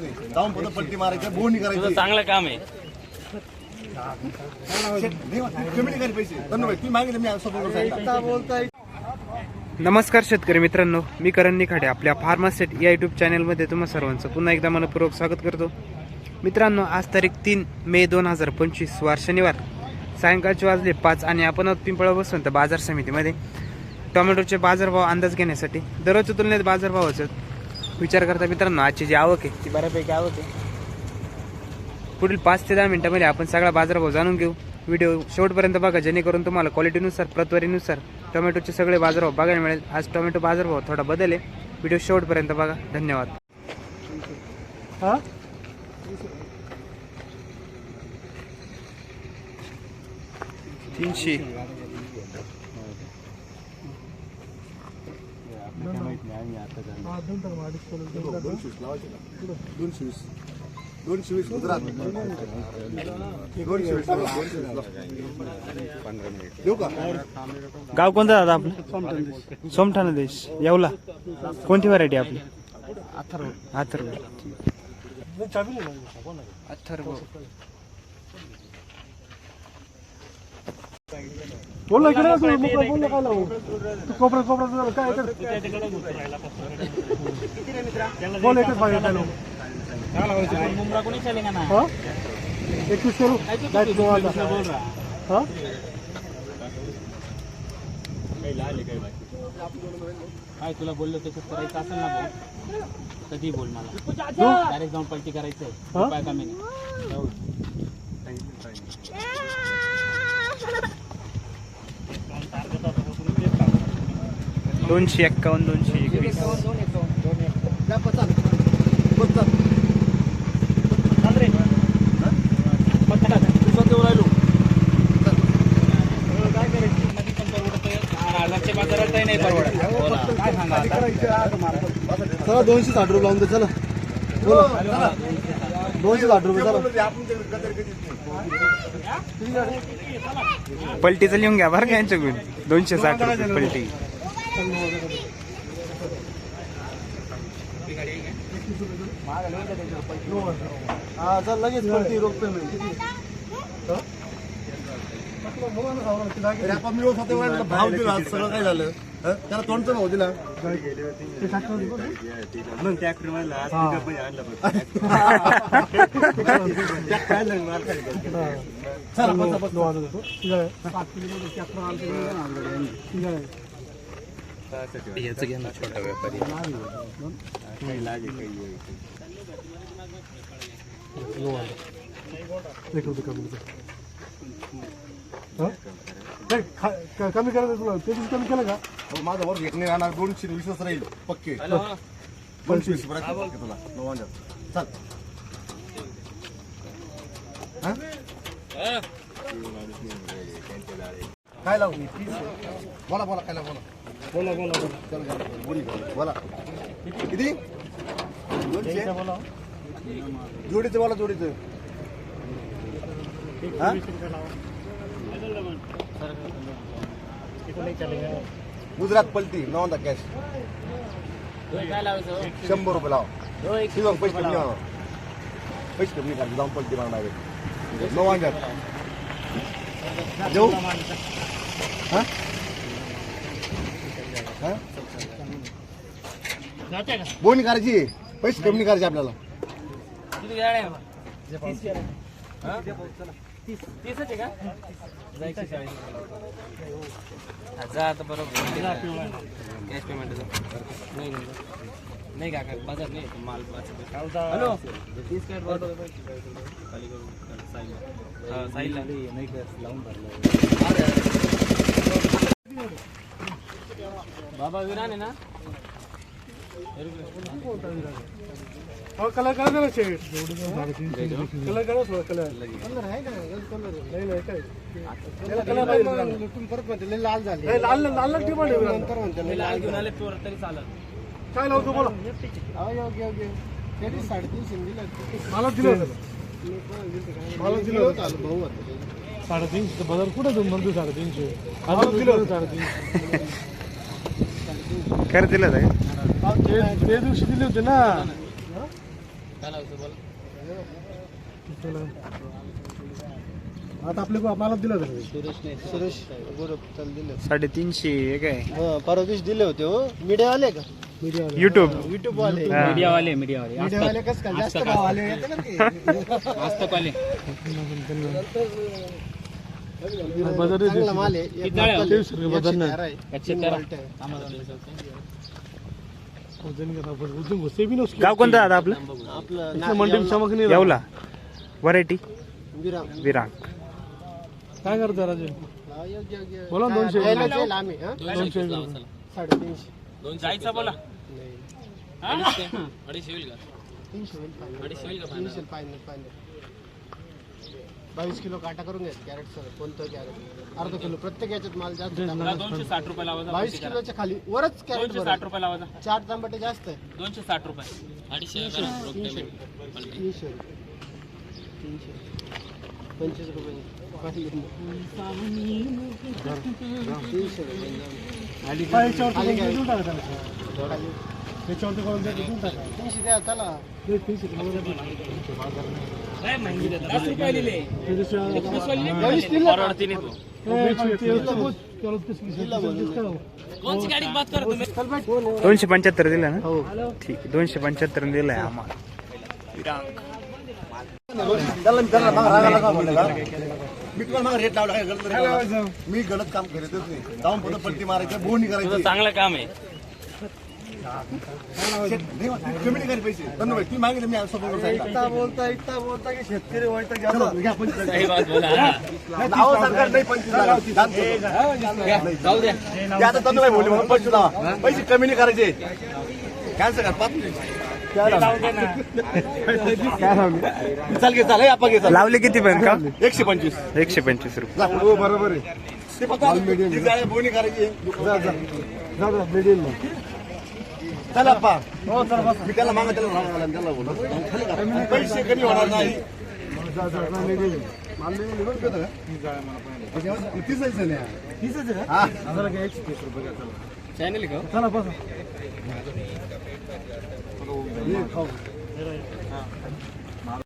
नाही जाऊन फक्त पट्टी मारायची बोलणी तुझं करायची चांगलं काम आहे. कमी नाही पैसे. धन्यवाद. तुम्ही मागितले मी स्वतः सांगितलं. नमस्कार शेतकरी मित्रांनो मी करण निखाडे आपल्या फार्मासेट या युट्यूब चॅनलमध्ये तुम्हा सर्वांचं पुन्हा एकदा मनपूर्वक स्वागत करतो. मित्रांनो आज तारीख तीन मे दोन हजार पंचवीस वार शनिवार. सायंकाळचे वाजले पाच आणि आपण आहोत पिंपळा बसवंत बाजार समितीमध्ये. टोमॅटोचे बाजारभाव अंदाज घेण्यासाठी दररोजच्या तुलनेत बाजारभावाचं विचार करता मित्रांनो आजची जी आवक आहे ती बऱ्यापैकी आवक आहे. पुढील पाच ते दहा मिनिटांमध्ये आपण सगळा बाजारभाव जाणून घेऊ. व्हिडिओ शेवटपर्यंत बघा जेणेकरून तुम्हाला क्वालिटीनुसार प्रतवारीनुसार टोमॅटोचे सगळे बाजारभाव बघायला मिळेल. आज टोमॅटो बाजारभाव थोडा बदल आहे. व्हिडिओ शेवटपर्यंत बघा. धन्यवाद. तीनशे. दोनशे वीस दोनशे वीस गुजरात दोनशे वीस. देऊ का गाव कोणतं दादा आपलं? सोमठाणा देश. येवला. कोणती व्हरायटी आपली? अथर्व. अथर्व. अथर्व. बोल ना इकडे तू मोकळं बोल ना काय लावू तू कोपऱ्यात कोपऱ्यात काय कर बोल एकच पाहिजे काय लावू हा? एकवीस करू? लाइट हा? काय तुला बोललो तसं करायचं असेल ना भाऊ कधी बोल मला? डायरेक्ट जाऊन पलटी करायचं हा? आहे कमी नाही. दोनशे एक्कावन्न दोनशे एकवीस हो? चला दोनशे साठ रुपये लावून दे चला बोला दोनशे साठ रुपये चला. पलटीचं लिहून घ्या बरं का यांच्याकडून दोनशे साठ रुपये पलटी हा जर लगेच पडती रोख पेमेंट मिळून भाव दिला सगळं काय झालं त्याला तोंडचा भाव दिला चला बस ट्रॅक्टर याचं घ्या ना छोटा व्यापारी. कमी करायचं तुला. ते दिवशी कमी केलं का? हो, माझा वर घेत नाही राहणार. दोनशे वीसच राहील. पक्के. दोनशे वीस बरं पक्के तुला. नवांजा चल. हं? काय लावू? बोला बोला काय लावू? बोला बोला बोला. बोली बोला. बोला. किती? दोनशे? जोडीचं बोला जोडीचं. हा? गुजरात पलटी नॉन द कॅश शंभर रुपये लाव. शिवम पैसे कमी लावा. पैसे कमी करा जाऊन पलटी मारणार आहे नऊ वांग्यात देऊ? हा? हा? बोनी करायची. पैसे कमी करायचे आपल्याला. किती वेळ आहे हा? तीस. तीसच आहे का? जायचं जा आता बरोबर कॅश पेमेंट नाही. नाही. बाजार नाही माल हॅलो? तीस काय नाही लावून बाबा विरान आहे ना? कलर करा जरा शेट कलर करा थोडा कलर. कलर आहे का नाही नाही काय? त्याला कलर पाहिजे लाल झाले लाल लाल लाल आहे नंतर म्हणते लाल घेऊन आले तरी चालत काय बोला. मला दिलं होतं. मला दिलं होतं. साडेतीनशे बाजार कुठे तुम्ही म्हणतो साडेतीनशे. मला दिलं होतं. साडेतीनशे. खरं दिलं जाईल ते दिवशी दिले होते ना. आता आपले मला दिलं होतं. सुरेश गोरप चाल दिले. साडेतीनशे हे काय परवा दिवशी दिले होते हो. मीडिया आले का? मीडिया युट्यूब युट्यूब वाले. हा. मीडियावाले मीडियावाले. मीडिया वाले कसं काय? जास्त भाव आले येते ना ते. वाले. चांगला माल आहे एक जाळे नक्कल आहे. तेवीस रुपये एकशे बदलणार. तेरा आहे. एकशे Full तेरा. volt आहे. वजन घुसे बी नसतो गाव कोणतं दादा आपलं आपलं इथलं मंडी चमक नाही येवला व्हरायटी विराम विरांग काय करतो राजू हा, योग्य, योग्य. बोला ना दोनशे. द्यायला जाईल आम्ही हा? दोनशे साडेतीनशे बोला नाही. अडीचशे होईल का तीनशे होईल final. तीनशे बावीस किलो काटा करून घ्यायचं कॅरेट सर कोणतं कॅरेट? अर्धा किलो प्रत्येक याच्यात माल जास्त टाकायचा. दोनशे साठ रुपये लावायचा बावीस किलोच्या खाली वरच कॅरेट दोनशे साठ रुपये लावायचा चार तांबटे जास्त आहे. दोनशे साठ रुपये. अडीचशे तीनशे तीनशे. तीनशे पंचवीस रुपये. तीनशे रुपये. खाली काय? टाका तीनशे द्या चला. करत चल बैठ. दोनशे पंच्याहत्तर दिला ना? हो. ठीक आहे दोनशे पंच्याहत्तर दिलाय आम्हाला? मी तुम्हाला मग रेट लावला काय गलत? मी काम करतच नाही. जाऊन पट्टी मारायचं बोनी करायची. चांगलं काम आहे. कमी नाही करायचे पैसे मागितले मी इतका बोलता इतका बोलता की शेतकरी सरकार नाही पंचवीस. जाऊ द्या ते आता बोलले म्हणून पंचवीस लावा पैसे कमी नाही करायचे कॅन्सल कर पाच चाल घे चाल आपण घे लावले किती पण का? एकशे पंचवीस एकशे पंचवीस रुपये हो बरोबर आहे. ते फक्त ती बोनी करायची. चला अप्पा मी त्याला मागा त्याला राग आला त्याला बोललो. खाली पैसे कमी होणार नाही तीस आहे हा. चॅनल का चला बस